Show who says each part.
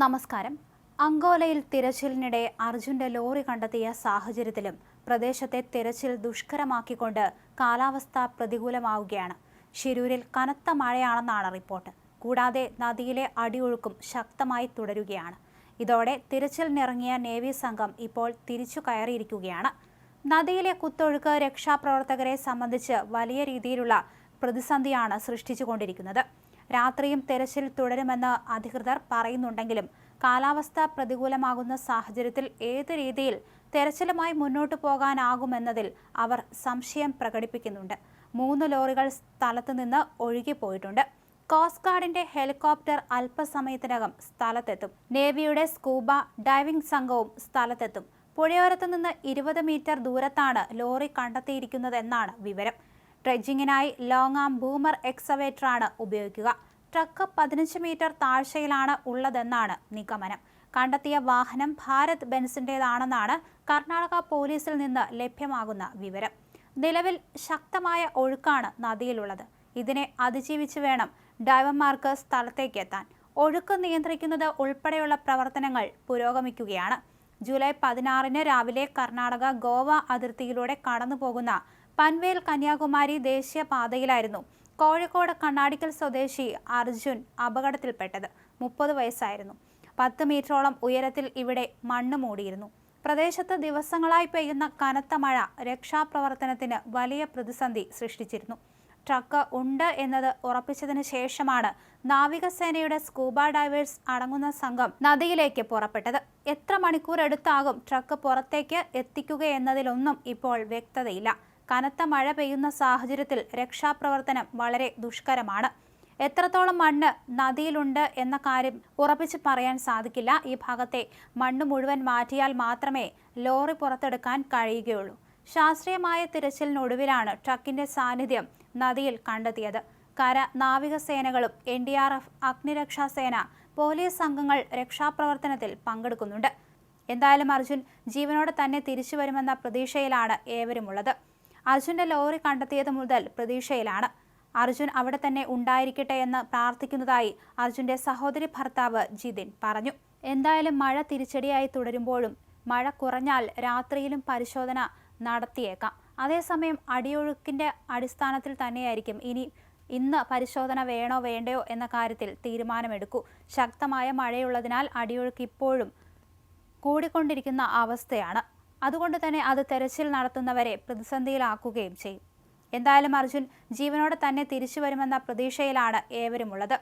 Speaker 1: നമസ്കാരം. അങ്കോലയിൽ തിരച്ചിലിനിടെ അർജുന്റെ ലോറി കണ്ടെത്തിയ സാഹചര്യത്തിലും പ്രദേശത്തെ തിരച്ചിൽ ദുഷ്കരമാക്കിക്കൊണ്ട് കാലാവസ്ഥ പ്രതികൂലമാവുകയാണ്. ഷിരൂരിൽ കനത്ത മഴയാണെന്നാണ് റിപ്പോർട്ട്. കൂടാതെ നദിയിലെ അടിയൊഴുക്കും ശക്തമായി തുടരുകയാണ്. ഇതോടെ തിരച്ചിലിനിറങ്ങിയ നേവി സംഘം ഇപ്പോൾ തിരിച്ചു കയറിയിരിക്കുകയാണ്. നദിയിലെ കുത്തൊഴുക്ക് രക്ഷാപ്രവർത്തകരെ സംബന്ധിച്ച് വലിയ രീതിയിലുള്ള പ്രതിസന്ധിയാണ് സൃഷ്ടിച്ചുകൊണ്ടിരിക്കുന്നത്. രാത്രിയും തെരച്ചിൽ തുടരുമെന്ന് അധികൃതർ പറയുന്നുണ്ടെങ്കിലും കാലാവസ്ഥ പ്രതികൂലമാകുന്ന സാഹചര്യത്തിൽ ഏത് രീതിയിൽ തെരച്ചിലുമായി മുന്നോട്ടു പോകാനാകുമെന്നതിൽ അവർ സംശയം പ്രകടിപ്പിക്കുന്നുണ്ട്. മൂന്ന് ലോറികൾ സ്ഥലത്തുനിന്ന് ഒഴുകിപ്പോയിട്ടുണ്ട് കോസ്റ്റ് ഗാർഡിന്റെ ഹെലികോപ്റ്റർ അല്പസമയത്തിനകം സ്ഥലത്തെത്തും. നേവിയുടെ സ്കൂബ ഡൈവിംഗ് സംഘവും സ്ഥലത്തെത്തും. പുഴയോരത്തു നിന്ന് ഇരുപത് മീറ്റർ ദൂരത്താണ് ലോറി കണ്ടെത്തിയിരിക്കുന്നതെന്നാണ് വിവരം. ഡ്രെഡ്ജിങ്ങിനായി ലോങ് ആം ബൂമർ എക്സവേറ്ററാണ് ഉപയോഗിക്കുക. ട്രക്ക് പതിനഞ്ച് മീറ്റർ താഴ്ചയിലാണ് ഉള്ളതെന്നാണ് നിഗമനം. കണ്ടെത്തിയ വാഹനം ഭാരത് ബെൻസിന്റെതാണെന്നാണ് കർണാടക പോലീസിൽ നിന്ന് ലഭ്യമാകുന്ന വിവരം. നിലവിൽ ശക്തമായ ഒഴുക്കാണ് നദിയിലുള്ളത്. ഇതിനെ അതിജീവിച്ച് വേണം ഡൈവർമാർക്ക് സ്ഥലത്തേക്ക് എത്താൻ. ഒഴുക്ക് നിയന്ത്രിക്കുന്നത് ഉൾപ്പെടെയുള്ള പ്രവർത്തനങ്ങൾ പുരോഗമിക്കുകയാണ്. ജൂലൈ പതിനാറിന് രാവിലെ കർണാടക ഗോവ അതിർത്തിയിലൂടെ കടന്നുപോകുന്ന പൻവേൽ കന്യാകുമാരി ദേശീയപാതയിലായിരുന്നു കോഴിക്കോട് കണ്ണാടിക്കൽ സ്വദേശി അർജുൻ അപകടത്തിൽപ്പെട്ടത്. മുപ്പത് വയസ്സായിരുന്നു. പത്ത് മീറ്ററോളം ഉയരത്തിൽ ഇവിടെ മണ്ണ് മൂടിയിരുന്നു. പ്രദേശത്ത് ദിവസങ്ങളായി പെയ്യുന്ന കനത്ത മഴ രക്ഷാപ്രവർത്തനത്തിന് വലിയ പ്രതിസന്ധി സൃഷ്ടിച്ചിരുന്നു. ട്രക്ക് ഉണ്ട് എന്നത് ഉറപ്പിച്ചതിന് ശേഷമാണ് നാവികസേനയുടെ സ്കൂബ ഡൈവേഴ്സ് അടങ്ങുന്ന സംഘം നദിയിലേക്ക് പുറപ്പെട്ടത്. എത്ര മണിക്കൂർ എടുത്താകും ട്രക്ക് പുറത്തേക്ക് എത്തിക്കുകയെന്നതിലൊന്നും ഇപ്പോൾ വ്യക്തതയില്ല. കനത്ത മഴ പെയ്യുന്ന സാഹചര്യത്തിൽ രക്ഷാപ്രവർത്തനം വളരെ ദുഷ്കരമാണ്. എത്രത്തോളം മണ്ണ് നദിയിലുണ്ട് എന്ന കാര്യം ഉറപ്പിച്ച് പറയാൻ സാധിക്കില്ല. ഈ ഭാഗത്തെ മണ്ണ് മുഴുവൻ മാറ്റിയാൽ മാത്രമേ ലോറി പുറത്തെടുക്കാൻ കഴിയുകയുള്ളൂ. ശാസ്ത്രീയമായ തിരച്ചിലിനൊടുവിലാണ് ട്രക്കിന്റെ സാന്നിധ്യം നദിയിൽ കണ്ടെത്തിയത്. കര നാവികസേനകളും എൻ ഡി ആർ എഫ് അഗ്നിരക്ഷാസേന പോലീസ് സംഘങ്ങൾ രക്ഷാപ്രവർത്തനത്തിൽ പങ്കെടുക്കുന്നുണ്ട്. എന്തായാലും അർജുൻ ജീവനോടെ തന്നെ തിരിച്ചു വരുമെന്ന പ്രതീക്ഷയിലാണ് ഏവരുമുള്ളത്. അർജുന്റെ ലോറി കണ്ടെത്തിയത് മുതൽ പ്രതീക്ഷയിലാണ്. അർജുൻ അവിടെ തന്നെ ഉണ്ടായിരിക്കട്ടെ എന്ന് പ്രാർത്ഥിക്കുന്നതായി അർജുന്റെ സഹോദരി ഭർത്താവ് ജിതിൻ പറഞ്ഞു. എന്തായാലും മഴ തിരിച്ചടിയായി തുടരുമ്പോഴും മഴ കുറഞ്ഞാൽ രാത്രിയിലും പരിശോധന നടത്തിയേക്കാം. അതേസമയം അടിയൊഴുക്കിന്റെ അടിസ്ഥാനത്തിൽ തന്നെയായിരിക്കും ഇനി ഇന്ന് പരിശോധന വേണോ വേണ്ടയോ എന്ന കാര്യത്തിൽ തീരുമാനമെടുക്കൂ. ശക്തമായ മഴയുള്ളതിനാൽ അടിയൊഴുക്ക് ഇപ്പോഴും കൂടിക്കൊണ്ടിരിക്കുന്ന അവസ്ഥയാണ്. അതുകൊണ്ട് തന്നെ അത് തെരച്ചിൽ നടത്തുന്നവരെ പ്രതിസന്ധിയിലാക്കുകയും ചെയ്യും. എന്തായാലും അർജുൻ ജീവനോടെ തന്നെ തിരിച്ചു വരുമെന്ന പ്രതീക്ഷയിലാണ് ഏവരുമുള്ളത്.